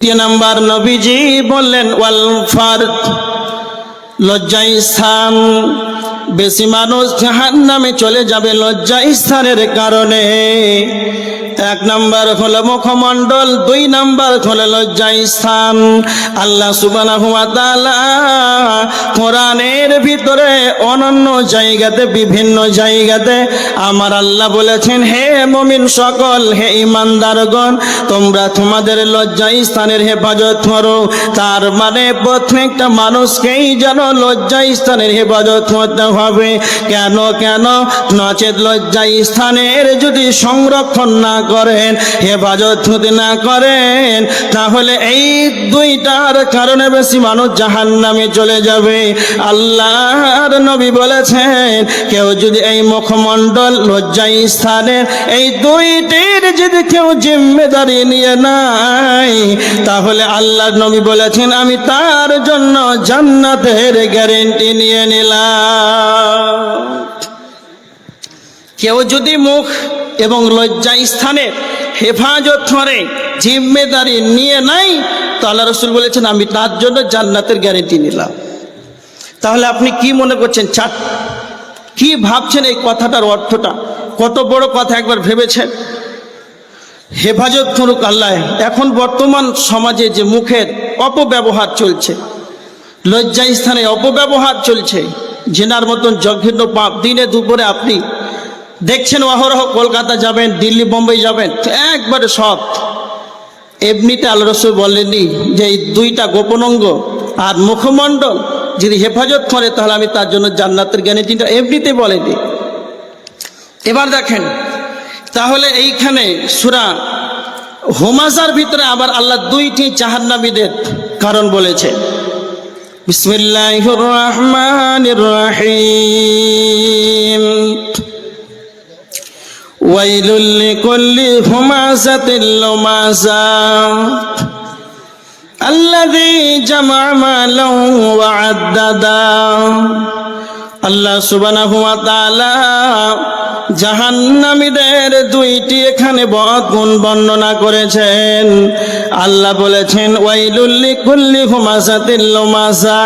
তিন নাম্বার নবীজি বললেন, ওয়াল লজ্জাই স্থান। বেশি মানুষ জাহান নামে চলে যাবে লজ্জাই স্থানের কারণে। এক নাম্বার হলো মুখমণ্ডল, দুই নাম্বার হলো লজ্জা স্থান। আল্লাহ সুবহানাহু ওয়া তাআলা কোরআনের ভিতরে অনন্য জায়গাতে, বিভিন্ন জায়গাতে আমার আল্লাহ বলেছেন, হে মমিন সকল, হে ইমানদারগণ তোমরা তোমাদের লজ্জা স্থানের হেফাজত করো। তার মানে প্রত্যেকটা মানুষকেই যেন লজ্জা স্থানের হেফাজত করতে হবে। কেন কেন? নচেত লজ্জা স্থানের যদি সংরক্ষণ না করেন, হেফাজত যদি না করেন, তাহলে এই দুইটার কারণে বেশি মানুষ জাহান নামে চলে যাবে। আল্লাহর নবী বলেছেন, কেউ যদি এই মুখমণ্ডল লজ্জা স্থানের এই দুইটির যদি কেউ জিম্মেদারি নিয়ে নাই তাহলে আল্লাহর নবী বলেছেন, আমি তার জন্য জান্নাতের গ্যারেন্টি নিয়ে নিলাম। কেউ যদি মুখ এবং লজ্জা স্থানে হেফাজত করে, জিম্মেদারি নিয়ে নাই, তো আল্লাহ রসুল বলেছেন, আমি তার জন্য জান্নাতের গ্যারেন্টি নিলাম। তাহলে আপনি কি মনে করছেন? চাট কি ভাবছেন এই কথাটার অর্থটা? কত বড় কথা একবার ভেবেছেন? হেফাজত করুক আল্লাহ। এখন বর্তমান সমাজে যে মুখের অপব্যবহার চলছে লজ্জা স্থানে অপব্যবহার চলছে, জেনার মতন জঘন্য পাপ দিনে দুপুরে আপনি দেখছেন অহরহ কলকাতা যাবেন, দিল্লি, বোম্বাই যাবেন, একবারে সৎ এমনিতে আল্লাহ রসুল বলেননি যে এই দুইটা গোপন অঙ্গ আর মুখমণ্ডল যদি হেফাজত করে, তাহলে আমি তার জন্য জান্নাতের গ্যারেন্টিটা এমনিতে বলেনি। এবার দেখেন, তাহলে এইখানে সুরা হোমাজার ভিতরে আবার আল্লাহ দুইটি জাহান্নামীদের কারণ বলেছে। বিসমিল্লাহির রহমানির রহিম। ওয়াইলুল লিকুল্লি হুমাযাতিল লুমাযা الذي جمع مالا وعددا আল্লাহ সুবহানাহু ওয়া তাআলা জাহান্নামীদের দুইটি এখানে বদ গুণ বর্ণনা করেছেন। আল্লাহ বলেছেন ওয়াইলুল্লি কুল্লি হুমাসাতিল লুমাসা,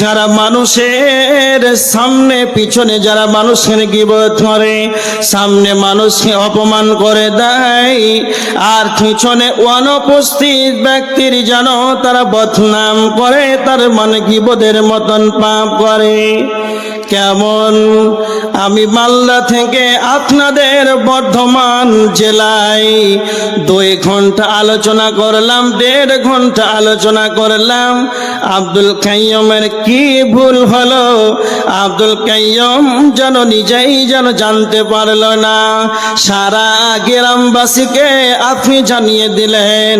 যারা মানুষের সামনে পিছনে যারা মানুষের গিবত করে সামনে মানুষকে অপমান করে দেয়, আর পিছনে অনুপস্থিত ব্যক্তির যেন তারা বদনাম করে, তার মানে গিবদের মতন পাপ করে। কেমন? আমি মালদা থেকে আপনাদের বর্ধমান জেলায় দুই ঘণ্টা আলোচনা করলাম, দেড় ঘণ্টা আলোচনা করলাম। আব্দুল কাইয়মের কি ভুল হলো? আব্দুল কাইয়ম যেন নিজেই যেন জানতে পারল না। সারা গ্রামবাসীকে আপনি জানিয়ে দিলেন,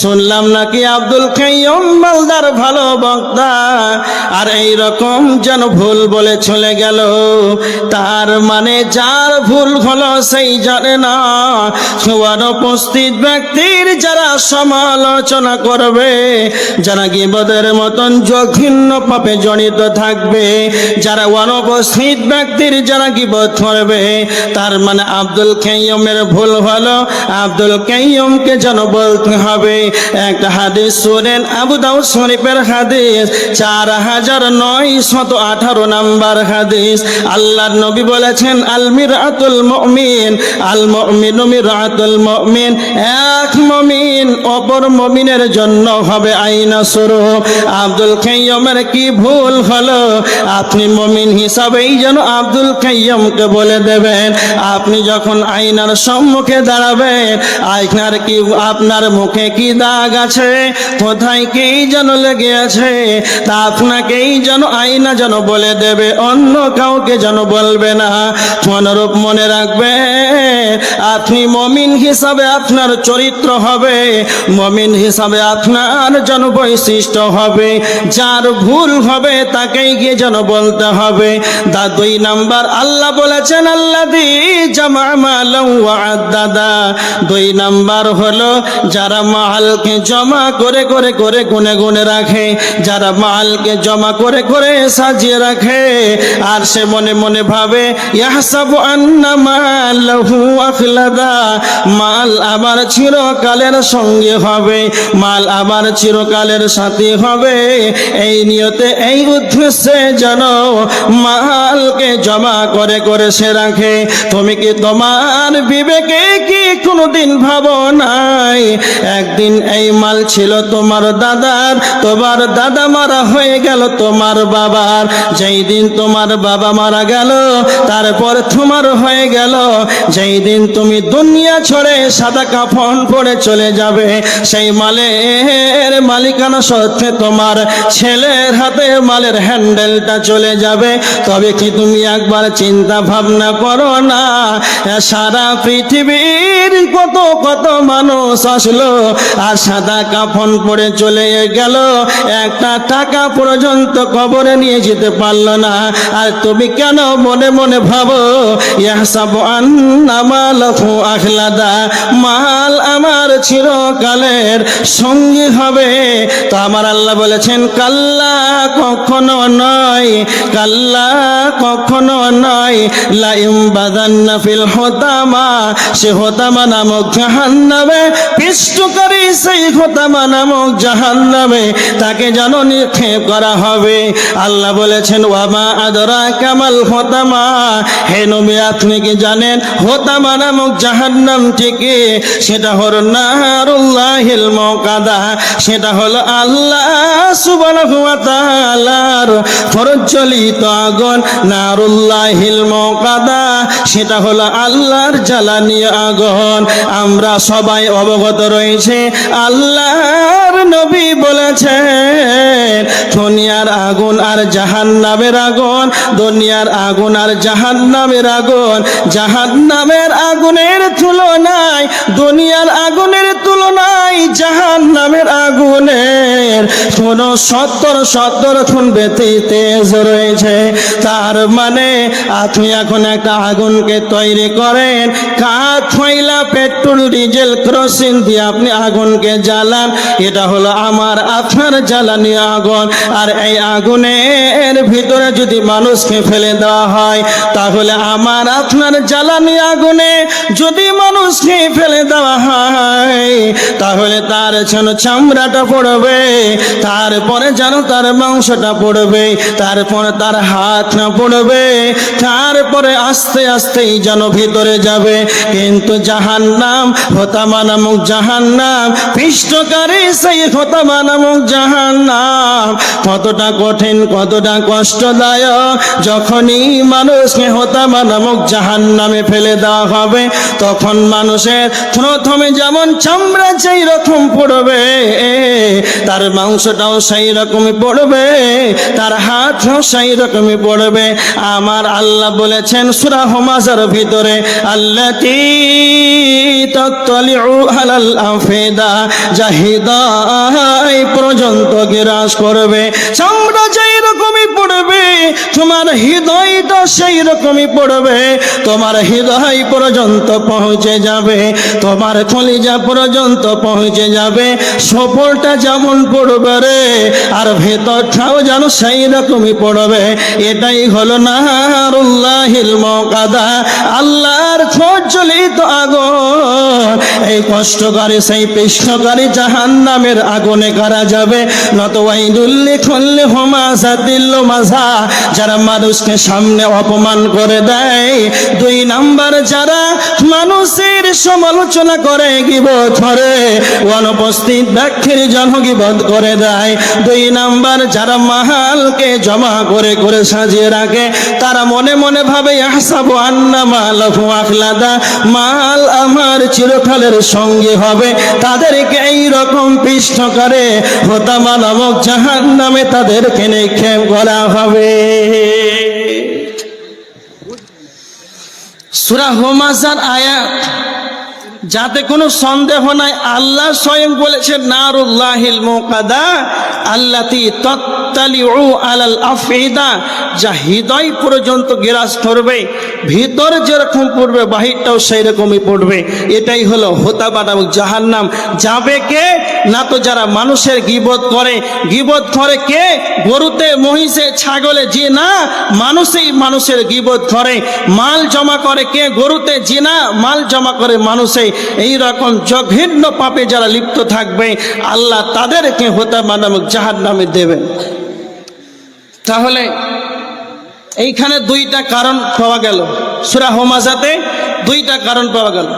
শুনলাম নাকি আব্দুল কাইয়ম মালদার ভালো বক্তা, আর এই রকম যেন ভুল বলে চলে গেল। তার মানে যার ভুল হলো সেই জানে না। সবার উপস্থিত ব্যক্তির যারা সমালোচনা করবে, যারা গিবদের মতন জঘিন্য পাপে জড়িত থাকবে, যারা অনুপস্থিত ব্যক্তির যারা গিবত করবে, তার মানে আব্দুল কাইয়মের ভুল হলো। আব্দুল কাইয়মকে যেন বলতে হবে, একটা হাদিস শুনেন, আবু দাউদ শরীফের হাদিস, চার হাজার নয় শত আঠারো নাম্বার হাদিস। আল্লাহর নবী বলেছেন আল মিরাতুল মুমিন আল মুমিন মিরাতুল মুমিন, এক মুমিন অপর মুমিনের জন্য হবে আইনা স্বরূপ আব্দুল কাইয়মের কি ভুল হলো? আপনি মুমিন হিসাবেই যেন আব্দুল কাইয়মকে বলে দেবেন। আপনি যখন আয়নার সম্মুখে দাঁড়াবেন আয়নার কি, আপনার মুখে কি দাগ আছে? কোথায় কি যেন লেগে আছে? তা আপনাকেই যেন আয়না যেন বলে দেবে। অন্য কাউকে যেন বলবে না। মনোরূপ মনে রাখবে, আপনি মমিন হিসাবে আপনার চরিত্র হবে, মমিন হিসাবে আপনার যেন বৈশিষ্ট্য হবে, যার ভুল হবে তাকেই গিয়ে যেন বলতে হবে। দা দুই নাম্বার, আল্লাহ বলেছেন আল্লাহ দি জামা দাদা দুই নাম্বার হলো, যারা মালকে জমা করে করে করে গুনে গুনে রাখে, যারা মালকে জমা করে করে সাজিয়ে রাখে আর সে মনে মনে ভাবে মাল আমার চিরকালের সঙ্গে হবে, মাল আমার চিরকালের সাথী হবে। এই নিয়তে, এই উদ্দেশ্যে যেন মালকে জমা করে করে সে রাখে। তুমি কি তোমার বিবেকে কি কোনোদিন ভাবো নাই? একদিন এই মাল ছিল তোমার দাদার, তোমার দাদা মারা হয়ে গেল তোমার বাবার। যেই দিন তোমার বাবা মারা গেল, তারপর তোমার হয়ে গেল। যেই দিন তুমি দুনিয়া ছড়ে সাদা কাফন পরে চলে যাবে, সেই মালের মালিকানা সত্ত্বে তোমার ছেলের হাতে মালের হ্যান্ডেলটা চলে যাবে। তবে কি তুমি একবার চিন্তা ভাবনা করো না, সারা পৃথিবীর কত কত মানুষ আসলো আর সাদা কাফন পরে চলে গেল। একটা টাকা পর্যন্ত কবরে নিয়ে যেতে পারল না আর তুমি কেন মনে মনে ভাবো আন্না মালাহু আখলাদা? মাল আমার চিরকালের সঙ্গী হবে। তো আমার আল্লাহ বলেছেন, কাল্লা কখনো নয়, কাল্লা কখনো নয়, লাইম বাদান্না ফিল হোতামা। সে হোতামা নামক জাহান্নামে পিষ্টকারী সেই হোতামা নামক জাহান্নামে তাকে যেন নিক্ষেপ করা হবে। আল্লাহ বলেছেন ওয়ামা আদরা কামাল হোতামা। হে নবী, আপনি কি জানেন হোতামা নামক জাহান্নাম থেকে? সেটা হলো নারুল্লাহিল মকাদা সেটা হলো আল্লাহ সুবহানাহু ওয়া তাআলার প্রজ্বলিত আগুন, নারুল্লাহিল মকাদা সেটা হলো আল্লাহর জ্বালানি আগুন। আমরা সবাই অবগত রয়েছে, আল্লাহর নবী বলেছেন, দুনিয়ার আগুন আর জাহান্নামের আগুন দুনিয়ার আগুন আর জাহান নামের আগুন। জাহান নামের আগুনের তুলনায় দুনিয়ার আগুনের তুলনায় জাহান্নামের আগুনের কোন সত্তর সত্তর খুন তেজ রয়েছে। তার মানে আপনি এখন একটা আগুনকে তৈরি করেন, কাঠ পেট্রোল, ডিজেল, ক্রসিন দিয়ে আপনি আগুনকে জ্বালান। এটা হলো আমার, আপনার জ্বালানি আগুন। আর এই আগুনের ভিতরে যদি মানুষকে ফেলে দেওয়া হয়, তাহলে আমার, আপনার জ্বালানি আগুনে যদি মানুষকে ফেলে দেওয়া হয়, তাহলে তার যেন চামড়াটা পড়বে, তারপরে যেন তার মাংসটা পড়বে, তারপরে তার হাত না পড়বে, তারপরে আস্তে আস্তেই যেন ভিতরে যাবে। কিন্তু জাহান্নাম, হতামা নামক জাহান্নাম পৃষ্ঠকারী সেই হতামা নামক জাহান্নাম, কতটা কঠিন, কতটা কষ্টদায়ক, যখনই মানুষকে হতামা নামক জাহান্নামে ফেলে দেওয়া হবে, তখন মানুষের প্রথমে যেমন চামড়া চাই রকম পড়বে, তার মাংসটাও সেই রকমই পড়বে, তার হাতও সেই রকমই পড়বে। আমার আল্লাহ বলেছেন সুরাহ মাজার ভিতরে আল্লাহ পর্যন্ত গ্রাস করবে। চামড়া যেই রকমই পড়বে, তোমার হৃদয়টা সেই রকমই পড়বে। তোমার হৃদয় পর্যন্ত পৌঁছে যাবে, তোমার কলিজা পর্যন্ত পৌঁছে যাবে। সফরটা যেমন পড়বে রে, আর ভেতরটাও যেন সেই রকমই পড়বে। এটাই হলো নাহারুল্লাহিল মকাদা আল্লাহর প্রজ্বলিত আগুন এই কষ্টকারী সেই পৃষ্ঠকারী জাহান নামের আগুনে কারা যাবে? নত ওয়াইদুল্লি খুল্লি হোমাসা দিল্ল মাজা যারা মানুষকে সামনে অপমান করে দেয়, দুই নাম্বার যারা মানুষের সমালোচনা করে গিবত করে অনুপস্থিত ব্যক্তির জনগিবত করে দেয়। দুই নাম্বার যারা মাহালকে জমা করে করে সাজিয়ে রাখে, তারা মনে মনে ভাবে, আহসাবু আন্না মালাহু আখলাদা। মাল আমার চিরকালের সঙ্গী হবে। তাদেরকে এই রকম পৃষ্ঠ করে হোতামা নামক জাহান নামে তাদেরকে নিক্ষেপ করা হবে। সুরা হোমাজার আয়াত যাতে কোনো সন্দেহ নাই, আল্লাহ স্বয়ং বলেছেন, নারুল্লাহিল মুকাদা আল্লাতি তত্ত তাত্তালিউ আলাল আফিদা যা হৃদয় পর্যন্ত গ্রাস করবে, ভিতর যেরকম পড়বে, বাহিরটাও সেই রকমই পড়বে। এটাই হলো হোতাবা নামক জাহান্নাম। যাবে কে? না তো যারা মানুষের গিবত করে। গিবত করে কে? গরুতে, মহিষে, ছাগলে যে না মানুষই মানুষের গিবত করে। মাল জমা করে কে? গরুতে যে না মাল জমা করে মানুষে এই রকম জঘন্য পাপে যারা লিপ্ত থাকবে, আল্লাহ তাদেরকে হোতাবা নামক জাহান্নামে দেবেন তাহলে এইখানে দুইটা কারণ পাওয়া গেল। সুরা হোমাজাতে দুইটা কারণ পাওয়া গেল।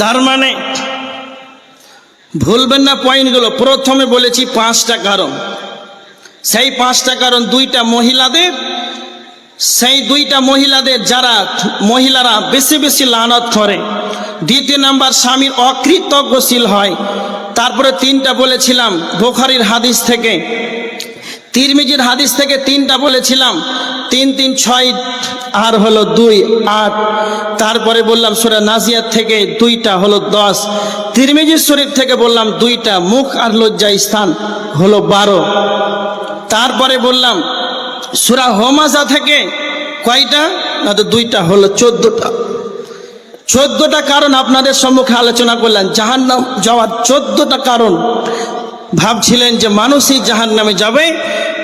তার মানে ভুলবেন না পয়েন্টগুলো। প্রথমে বলেছি পাঁচটা কারণ। সেই পাঁচটা কারণ দুইটা মহিলাদের সেই দুইটা মহিলাদের যারা মহিলারা বেশি বেশি লানত করে। দ্বিতীয় নাম্বার, স্বামীর অকৃতজ্ঞশীল হয়। তারপরে তিনটা বলেছিলাম বোখারির হাদিস থেকে, তিরমিজির হাদিস থেকে তিনটা বলেছিলাম, তিন তিন, ছয়, আর হলো দুই, আট। তারপরে বললাম সুরা নাজিয়ার থেকে দুইটা হলো দশ। তিরমিজির শরীফ থেকে বললাম দুইটা, মুখ আর লজ্জা স্থান হলো বারো। তারপরে বললাম সুরা হোমাজা থেকে কয়টা? না তো দুইটা হলো চোদ্দটা। চোদ্দটা কারণ আপনাদের সম্মুখে আলোচনা করলেন জাহান্নাম যাওয়ার চোদ্দটা কারণ। ভাবছিলেন যে মানুষই জাহান নামে যাবে,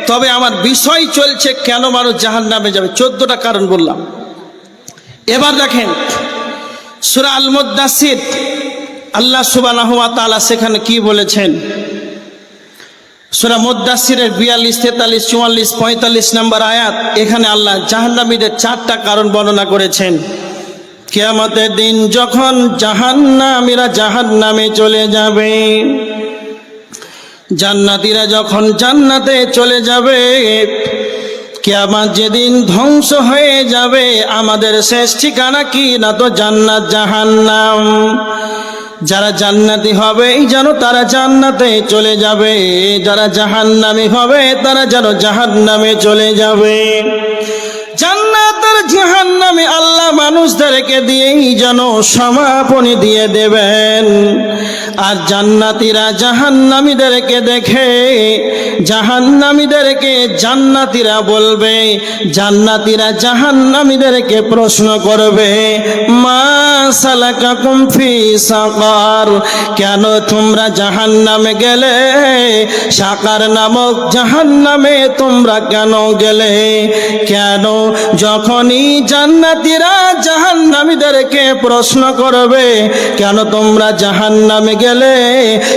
তবে আমার বিষয় চলছে কেন মানুষ জাহান নামে যাবে? চোদ্দটা কারণ বললাম। এবার দেখেন, সুরা আল মুদাসির আল্লাহ তাআলা সেখানে কি বলেছেন? সুরা মুদাসিরের বিয়াল্লিশ, তেতাল্লিশ, চুয়াল্লিশ, পঁয়তাল্লিশ নম্বর আয়াত। এখানে আল্লাহ জাহান্নামীদের চারটা কারণ বর্ণনা করেছেন। কেয়ামতের দিন যখন জাহান্নামীরা জাহান্নামে চলে যাবে, জান্নাতীরা যখন জান্নাতে চলে যাবে, কেয়ামত যেদিন ধ্বংস হয়ে যাবে, আমাদের শেষ ঠিকানা কি? না তো জান্নাত জাহান্নাম। যারা জান্নাতি হবে যেন তারা জান্নাতে চলে যাবে। যারা জাহান্নামি হবে, তারা যেন জাহান্নামে চলে যাবে। জান্নাতের জাহান্নামে আল্লাহ মানুষদেরকে দিয়েই যেন সমাপনী দিয়ে দেবেন। আর জান্নাতীরা জাহান্নামীদেরকে দেখে, জাহান্নামীদেরকে জান্নাতীরা বলবে, জান্নাতীরা জাহান্নামীদেরকে প্রশ্ন করবে, মা সালাকাকুম ফি সাকার, কেন তোমরা জাহান্নামে গেলে? সাকার নামক জাহান্নামে তোমরা কেন গেলে? কেন যখনই জান্নাতীরা জাহান্নামীদেরকে প্রশ্ন করবে, কেন তোমরা জাহান্নামে গেলে?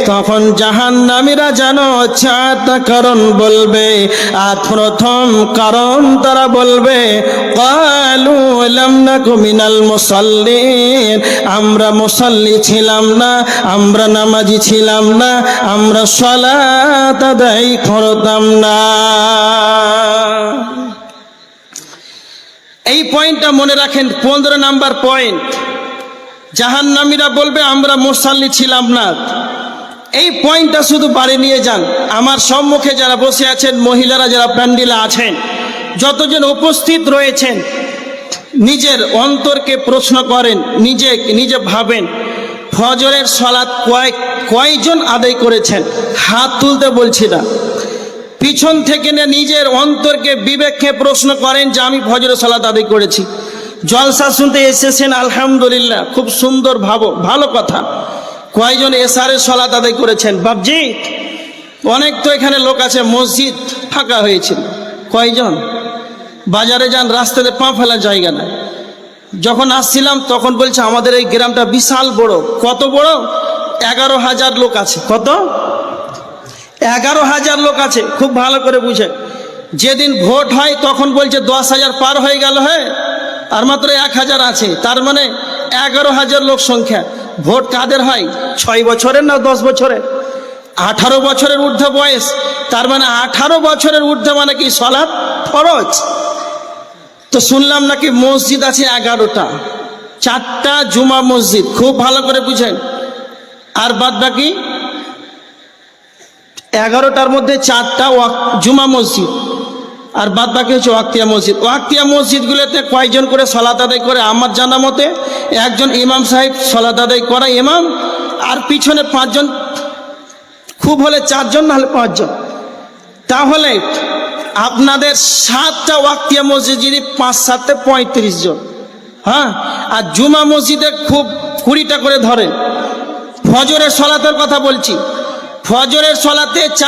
তখন জাহান্নামীরা যেন চারটা কারণ বলবে, আর প্রথম কারণ তারা বলবে, কালু মিনাল মুসাল্লিন, আমরা মুসাল্লি ছিলাম না, আমরা নামাজি ছিলাম না, আমরা সালাত আদায় করতাম না। এই পয়েন্টটা মনে রাখেন, পনেরো নাম্বার পয়েন্ট জাহান্নামীরা বলবে, আমরা মুসাল্লি ছিলাম না। এই পয়েন্টটা শুধু বাড়ি নিয়ে যান। আমার সম্মুখে যারা বসে আছেন, মহিলারা যারা প্যান্ডিলা আছেন, যতজন উপস্থিত রয়েছেন, নিজের অন্তরকে প্রশ্ন করেন, নিজে নিজে ভাবেন, ফজরের সলাৎ কয়েক কয়জন আদায় করেছেন? হাত তুলতে বলছি না। পিছন থেকে নিয়ে নিজের অন্তরকে বিবেককে প্রশ্ন করেন যে আমি ফজর সালাত আদায় করেছি। জলসা শুনতে এসেছেন, আলহামদুলিল্লাহ, খুব সুন্দর ভাবো, ভালো কথা। কয়জন এসারে সলাত আদায় করেছেন? বাবজি অনেক তো এখানে লোক আছে, মসজিদ ফাঁকা হয়েছিল কয়জন? বাজারে যান, রাস্তাতে পা ফেলার জায়গা না যখন আসছিলাম, তখন বলছে, আমাদের এই গ্রামটা বিশাল বড়। কত বড়? এগারো হাজার লোক আছে। কত? এগারো হাজার লোক আছে, খুব ভালো করে বুঝে যেদিন ভোট হয় তখন বলছে দশ হাজার পার হয়ে গেল হ্যাঁ? আর মাত্র এক হাজার আছে, তার মানে এগারো হাজার লোক সংখ্যা। ভোট কাদের হয়? ছয় বছরের না দশ বছরের? আঠারো বছরের ঊর্ধ্বে বয়স, তার মানে আঠারো বছরের ঊর্ধ্বে মানে কি সলাৎ ফরজ? তো শুনলাম নাকি মসজিদ আছে এগারোটা, চারটা জুমা মসজিদ, খুব ভালো করে বুঝেন। আর বাদ বাকি? এগারোটার মধ্যে চারটা ওয়াক- জুমা মসজিদ। আর বাদ বাকি হচ্ছে ওয়াক্তিয়া মসজিদ। ওয়াক্তিয়া মসজিদগুলোতে কয়জন করে সলাত আদায় করে? আমার জানা মতে একজন ইমাম সাহেব সলাত আদায় করা ইমাম, আর পিছনে পাঁচজন, খুব হলে চারজন, নাহলে পাঁচজন। তাহলে আপনাদের সাতটা ওয়াক্তিয়া মসজিদ যদি পাঁচ সাতটা পঁয়ত্রিশ জন। হ্যাঁ? আর জুমা মসজিদে খুব কুড়িটা করে ধরেন। ফজরের সলাতের কথা বলছি। ফজরের সলাতে চার